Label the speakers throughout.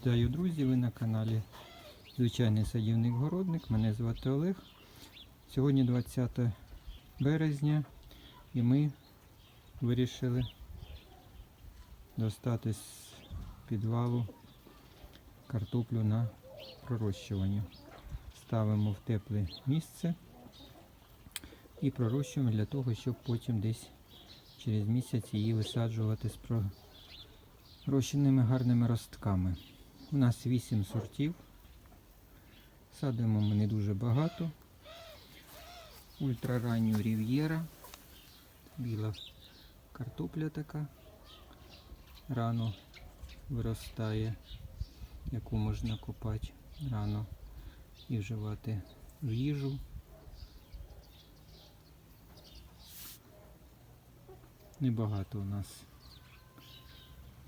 Speaker 1: Вітаю, друзі! Ви на каналі Звичайний садівник Городник. Мене звати Олег. Сьогодні 20 березня і ми вирішили достати з підвалу картоплю на пророщування. Ставимо в тепле місце і пророщуємо для того, щоб потім десь через місяць її висаджувати з пророщеними гарними ростками. У нас 8 сортів. Садимо ми не дуже багато. Ультраранню рів'єра. Біла картопля така. Рано виростає, яку можна копати рано і вживати в їжу. Небагато у нас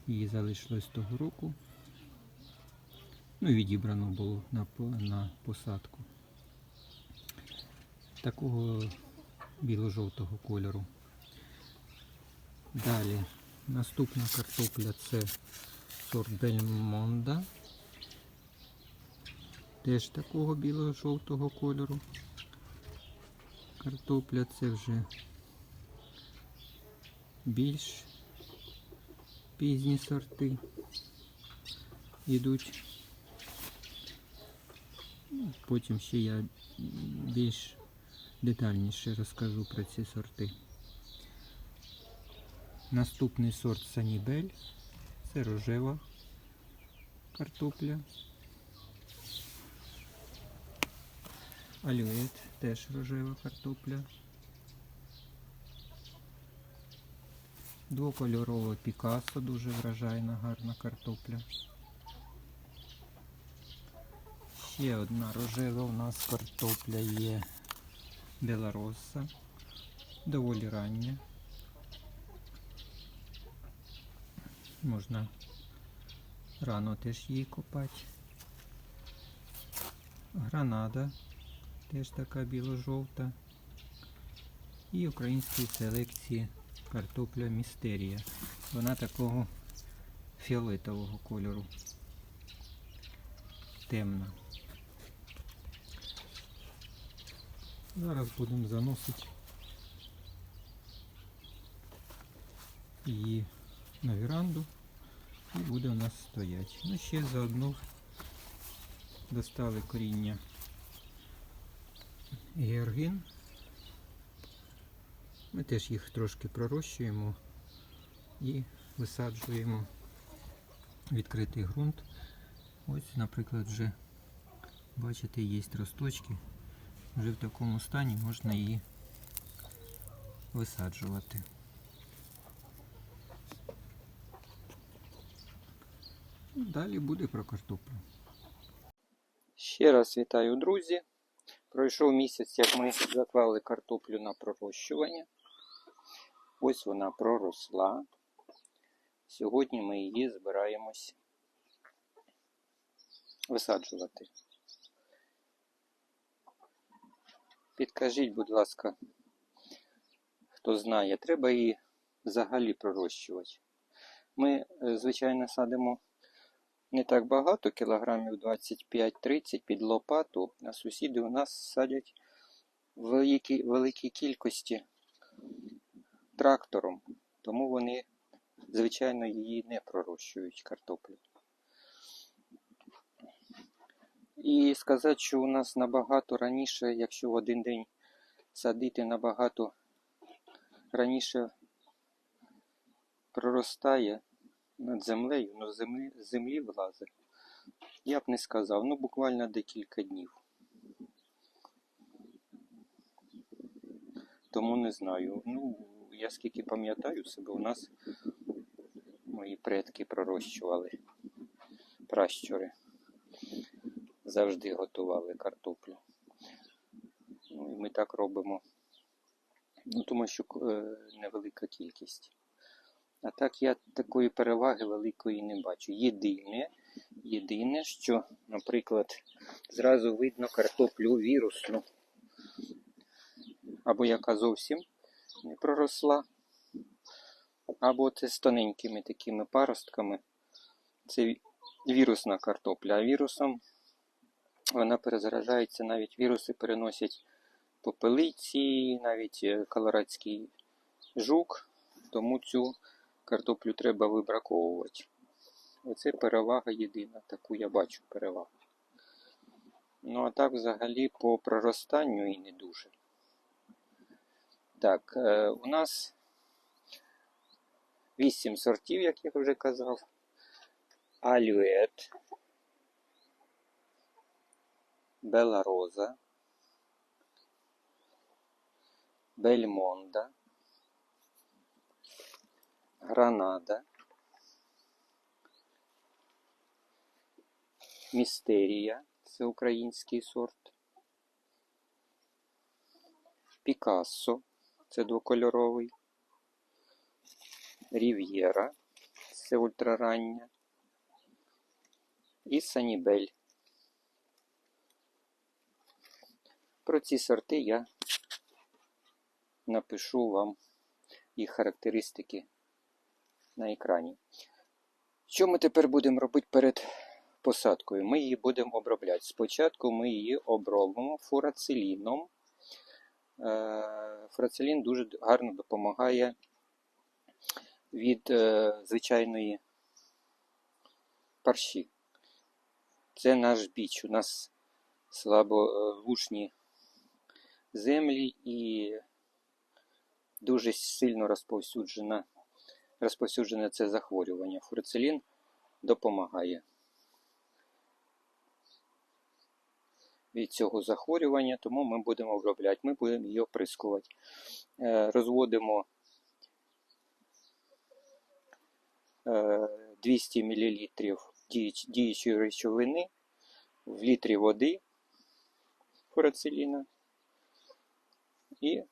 Speaker 1: її залишилось того року. Ну, і відібрано було на, на посадку. Такого біло-жовтого кольору. Далі наступна картопля це сорт Бельмонда. Теж такого біло-жовтого кольору. Картопля це вже більш пізні сорти йдуть. Потім ще я більш детальніше розкажу про ці сорти. Наступний сорт Санібель. Це рожева картопля. Алюет теж рожева картопля. Двокольорова Пікасо, дуже вражайна, гарна картопля. Ще одна рожева у нас картопля є Белароса. Доволі рання. Можна рано теж її копати. Гранада теж така біло-жовта. І української селекції картопля Містерія. Вона такого фіолетового кольору. Темна. Зараз будемо заносити її на віранду і буде у нас стояти. Ну ще заодно достали коріння георгін. Ми теж їх трошки пророщуємо і висаджуємо відкритий ґрунт. Ось, наприклад, вже бачите, є росточки. Вже в такому стані можна її висаджувати. Далі буде про картоплю. Ще раз вітаю, друзі. Пройшов місяць, як ми заклали картоплю на пророщування. Ось вона проросла. Сьогодні ми її збираємось висаджувати. Підкажіть, будь ласка, хто знає, треба її взагалі пророщувати. Ми, е, звичайно, садимо не так багато, кілограмів 25-30 під лопату, а сусіди у нас садять в великій, кількості трактором, тому вони, звичайно, її не пророщують картоплю. І сказати, що у нас набагато раніше, якщо в один день садити набагато раніше проростає над землею, ну землі, землі влазить, я б не сказав, ну буквально декілька днів. Тому не знаю. Ну, я скільки пам'ятаю себе, у нас мої предки пророщували пращури завжди готували картоплю. Ну, і ми так робимо. Ну, тому що е, невелика кількість. А так я такої переваги великої не бачу. Єдине, єдине, що, наприклад, зразу видно картоплю вірусну, або яка зовсім не проросла, або це з тоненькими такими паростками. Це вірусна картопля. А вірусом вона перезаражається, навіть віруси переносять попелиці, навіть е, колорадський жук, тому цю картоплю треба вибраковувати. Оце перевага єдина, таку я бачу перевагу. Ну а так взагалі по проростанню і не дуже. Так, е, у нас 8 сортів, як я вже казав. Алюет, Белароза, Бельмонда, Гранада, Містерія, це український сорт. Пікассо, це двокольоровий. Рів'єра, це ультрарання. І Санібель. Про ці сорти я напишу вам їх характеристики на екрані. Що ми тепер будемо робити перед посадкою? Ми її будемо обробляти. Спочатку ми її обробимо фурациліном. Е, Фурацилін дуже гарно допомагає від е, звичайної парші. Це наш біч. У нас слаболушні землі і дуже сильно розповсюджена, розповсюджене це захворювання. Фурицелін допомагає від цього захворювання, тому ми будемо обробляти, ми будемо її оприскувати. Е, Розводимо е, 200 мл діючої речовини в літрі води фурациліна і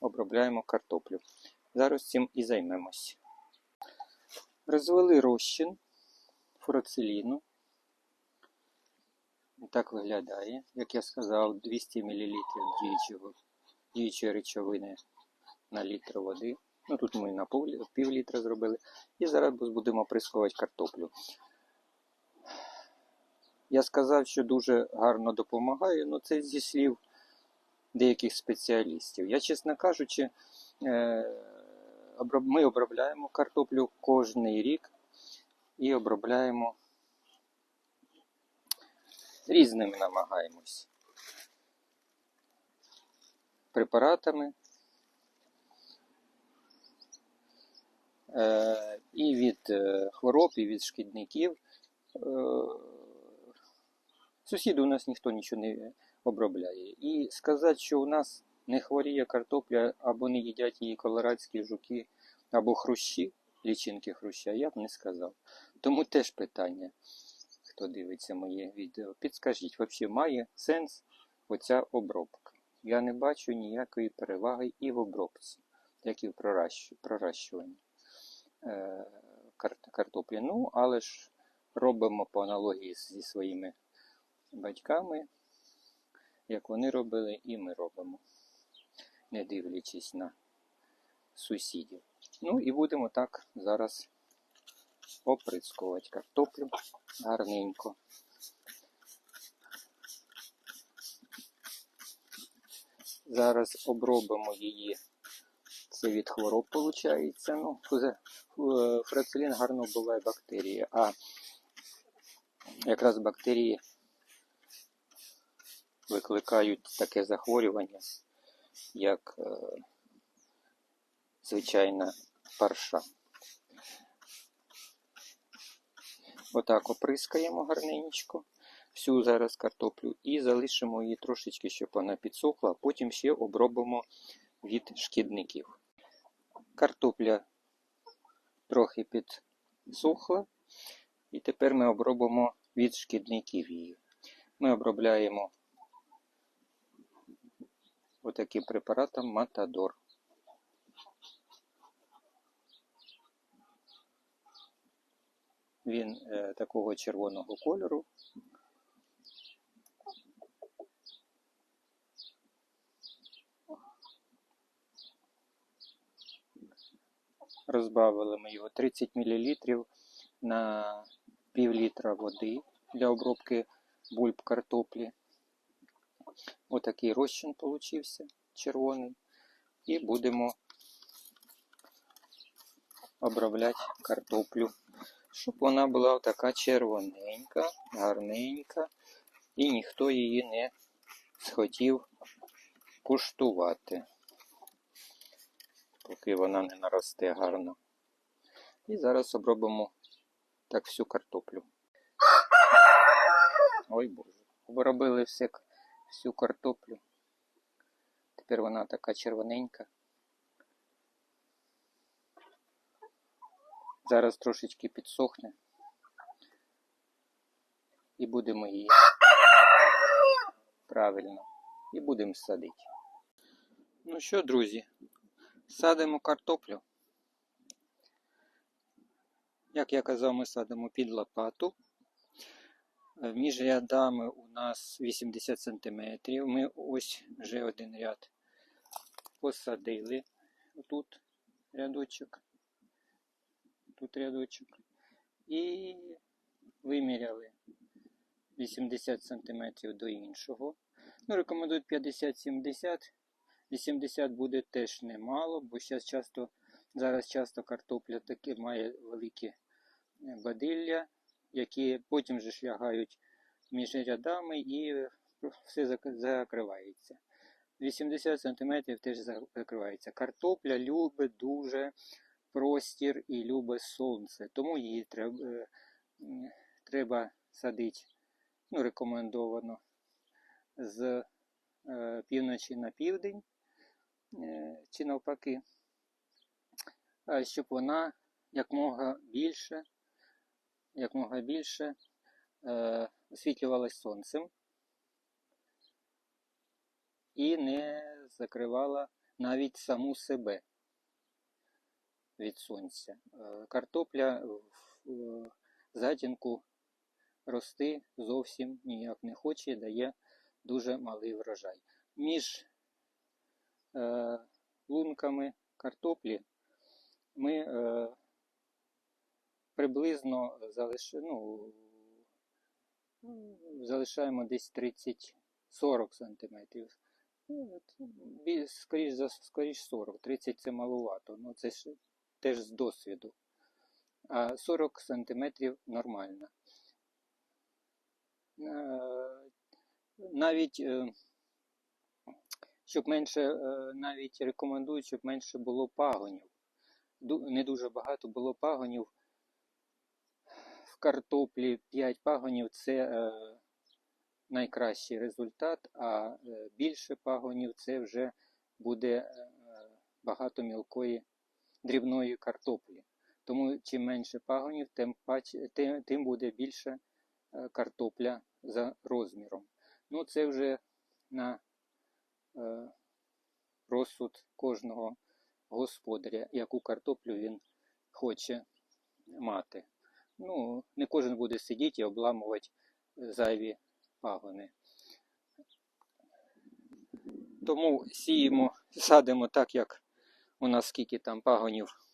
Speaker 1: обробляємо картоплю. Зараз цим і займемось. Розвели розчин фурациліну. Так виглядає, як я сказав, 200 мл діючого, діючої речовини на літр води. Ну тут ми на пів, літра зробили. І зараз будемо оприскувати картоплю. Я сказав, що дуже гарно допомагає, але це зі слів деяких спеціалістів. Я, чесно кажучи, е, ми обробляємо картоплю кожний рік і обробляємо різними намагаємось. Препаратами е, і від е, хвороб, і від шкідників. Сусіди у нас ніхто нічого не обробляє. І сказати, що у нас не хворіє картопля або не їдять її колорадські жуки, або хрущі, лічинки хруща, я б не сказав. Тому теж питання, хто дивиться моє відео, підскажіть, взагалі має сенс оця обробка? Я не бачу ніякої переваги і в обробці, як і в проращуванні е, картоплі. Ну, але ж робимо по аналогії зі своїми батьками, як вони робили, і ми робимо, не дивлячись на сусідів. Ну і будемо так зараз оприскувати картоплю гарненько. Зараз обробимо її. Це від хвороб виходить. Ну, фрацелін гарно вбиває бактерії, а якраз бактерії викликають таке захворювання, як е, звичайна парша. Отак оприскаємо гарненько всю зараз картоплю і залишимо її трошечки, щоб вона підсохла, а потім ще обробимо від шкідників. Картопля трохи підсохла, і тепер ми обробимо від шкідників її. Ми обробляємо отаким препаратом Матадор. Він е, такого червоного кольору. Розбавили ми його 30 мл на пів літра води для обробки бульб картоплі. Отакий розчин получився червоний. І будемо обробляти картоплю, щоб вона була така червоненька, гарненька, і ніхто її не схотів куштувати, поки вона не наросте гарно. І зараз обробимо так всю картоплю. Ой Боже, обробили все, всю картоплю. Тепер вона така червоненька. Зараз трошечки підсохне. І будемо її правильно. І будемо садити. Ну що, друзі, садимо картоплю. Як я казав, ми садимо під лопату. Між рядами у нас 80 см. Ми ось вже один ряд посадили. Тут рядочок, тут рядочок. І виміряли 80 см до іншого. Ну, рекомендують 50-70. 80 буде теж немало, бо зараз часто, зараз часто картопля таки має великі бадилля, які потім же ж лягають між рядами і все закривається. 80 см теж закривається. Картопля любить дуже простір і любить сонце, тому її треба, е, треба садити, ну, рекомендовано з е, півночі на південь е, чи навпаки, щоб вона якмога більше, якмога більше е, освітлювалась сонцем і не закривала навіть саму себе від сонця. Е, Картопля в в затінку рости зовсім ніяк не хоче і дає дуже малий врожай. Між е, лунками картоплі ми е, приблизно залиш... ну, залишаємо десь 30-40 см. Ну, скоріш, скоріш 40, 30 це маловато, ну це ж теж з досвіду. А 40 см нормально. Е, навіть е, щоб менше, е, навіть рекомендують, щоб менше було пагонів. Не дуже багато було пагонів. В картоплі 5 пагонів це е, найкращий результат, а е, більше пагонів це вже буде е, багато мілкої дрібної картоплі. Тому чим менше пагонів, тим, тим, тим буде більше картопля за розміром. Ну, це вже на е, розсуд кожного господаря, яку картоплю він хоче мати. Ну, не кожен буде сидіти і обламувати зайві пагони. Тому сіємо, садимо так, як у нас скільки там пагонів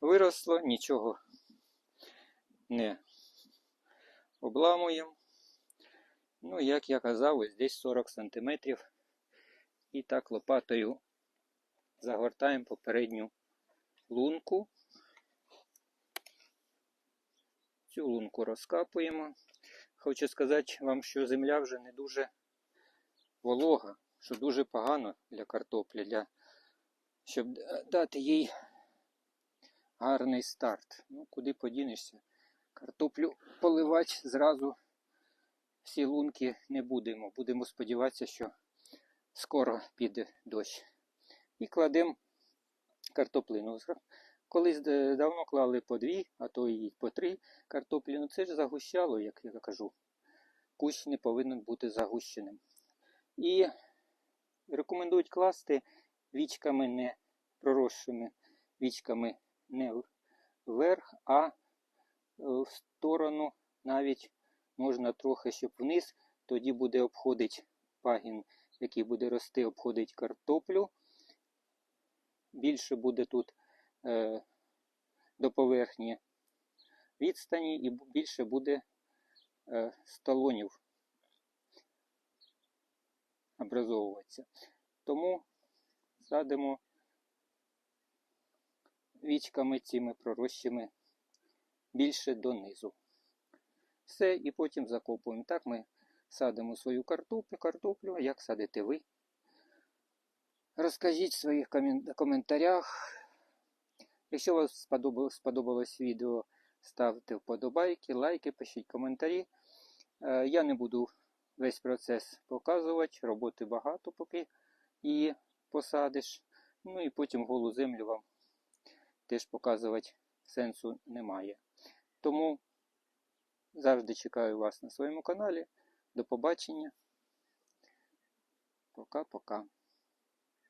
Speaker 1: виросло, нічого не обламуємо. Ну, як я казав, ось десь 40 см. І так лопатою загортаємо попередню лунку. Цю лунку розкапуємо. Хочу сказати вам, що земля вже не дуже волога, що дуже погано для картоплі, для... щоб дати їй гарний старт. Ну, куди подінешся? Картоплю поливати зразу всі лунки не будемо. Будемо сподіватися, що скоро піде дощ. І кладемо картоплину. Колись е, давно клали по дві, а то і по три картоплі. Ну це ж загущало, як я кажу. Кущ не повинен бути загущеним. І рекомендують класти вічками не проросшими вічками не вверх, а е, в сторону навіть можна трохи, щоб вниз, тоді буде обходить пагін, який буде рости, обходить картоплю. Більше буде тут до поверхні відстані і більше буде е, столонів образовуватися. Тому садимо вічками цими пророщими більше донизу. Все, і потім закопуємо. Так ми садимо свою картоплю, картоплю, як садите ви. Розкажіть в своїх коментарях. Якщо вам сподобалось, відео, ставте вподобайки, лайки, пишіть коментарі. Е, Я не буду весь процес показувати, роботи багато, поки її посадиш. Ну і потім голу землю вам теж показувати сенсу немає. Тому завжди чекаю вас на своєму каналі. До побачення. Пока-пока.